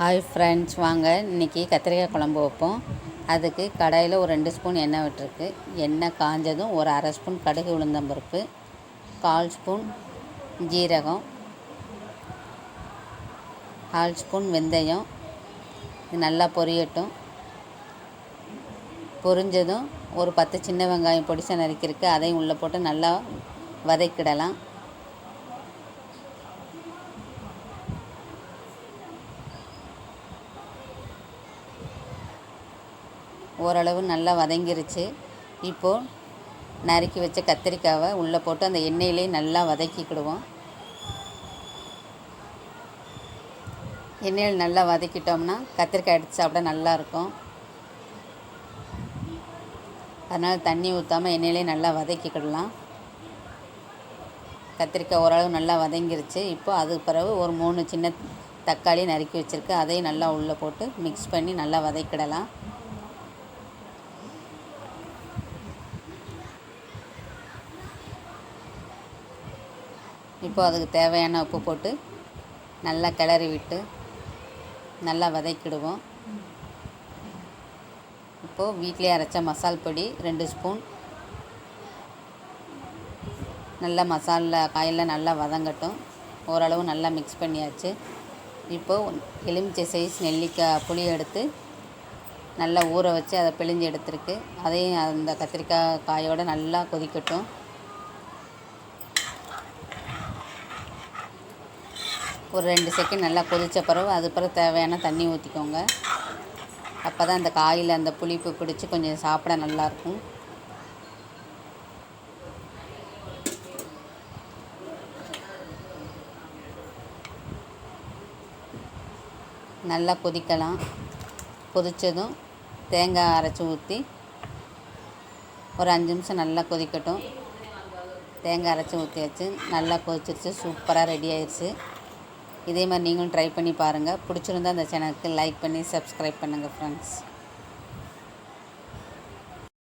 Hi friends வாங்க. இன்றைக்கி கத்திரிக்காய் குழம்பு வைப்போம். அதுக்கு கடாயில் ஒரு ரெண்டு ஸ்பூன் எண்ணெய் விட்டுருக்கு. எண்ணெய் காஞ்சதும் ஒரு அரை ஸ்பூன் கடுகு உளுந்தம்பருப்பு கால் ஸ்பூன் ஜீரகம் கால் ஸ்பூன் வெந்தயம். இது நல்லா பொரியட்டும். பொரிஞ்சதும் ஒரு பத்து சின்ன வெங்காயம் பொடிசை நறுக்கியிருக்கு. அதையும் உள்ளே போட்டு நல்லா வதக்கிடலாம். ஓரளவு நல்லா வதங்கிருச்சு. இப்போது நறுக்கி வச்ச கத்திரிக்காவை உள்ளே போட்டு அந்த எண்ணெயிலே நல்லா வதக்கிக்கிடுவோம். எண்ணெயில் நல்லா வதக்கிட்டோம்னா கத்திரிக்காய் எடுத்து சாப்பிட நல்லாயிருக்கும் அதனால் தண்ணி ஊற்றாமல் எண்ணெயிலே நல்லா வதக்கிக்கிடலாம். கத்திரிக்காய் ஓரளவு நல்லா வதங்கிருச்சு. இப்போ அதுக்கு பிறகு ஒரு மூணு சின்ன தக்காளி நறுக்கி வச்சுருக்கு. அதையும் நல்லா உள்ளே போட்டு மிக்ஸ் பண்ணி நல்லா வதக்கிடலாம். இப்போ அதுக்கு தேவையான உப்பு போட்டு நல்லா கிளறி விட்டு நல்லா வதக்கிடுவோம். இப்போது வீட்டிலே அரைச்ச மசால் பொடி ரெண்டு ஸ்பூன். நல்லா மசாலா காயில் நல்லா வதங்கட்டும். ஓரளவு நல்லா மிக்ஸ் பண்ணியாச்சு. இப்போது எலுமிச்சை சைஸ் நெல்லிக்காய் புளி எடுத்து நல்லா ஊற வச்சு அதை பிழிஞ்சு எடுத்துருக்கு. அதையும் அந்த கத்திரிக்காய் காயோடு நல்லா கொதிக்கட்டும். ஒரு ரெண்டு செகண்ட் நல்லா கொதித்த பிறகு அது பிறகு தேவையான தண்ணி ஊற்றிக்கோங்க அப்போ தான் அந்த காயில் அந்த புளிப்பு பிடிச்சி கொஞ்சம் சாப்பிட நல்லாயிருக்கும் நல்லா கொதிக்கலாம். கொதித்ததும் தேங்காய் அரைச்சி ஊற்றி ஒரு அஞ்சு நிமிஷம் நல்லா கொதிக்கட்டும். தேங்காய் அரைச்சி ஊற்றியாச்சு நல்லா கொதிச்சிருச்சு. சூப்பராக ரெடி ஆயிடுச்சு இதே மாதிரி நீங்களும் ட்ரை பண்ணி பாருங்கள் பிடிச்சிருந்தா அந்த சேனலுக்கு லைக் பண்ணி சப்ஸ்கிரைப் பண்ணுங்கள் ஃப்ரெண்ட்ஸ்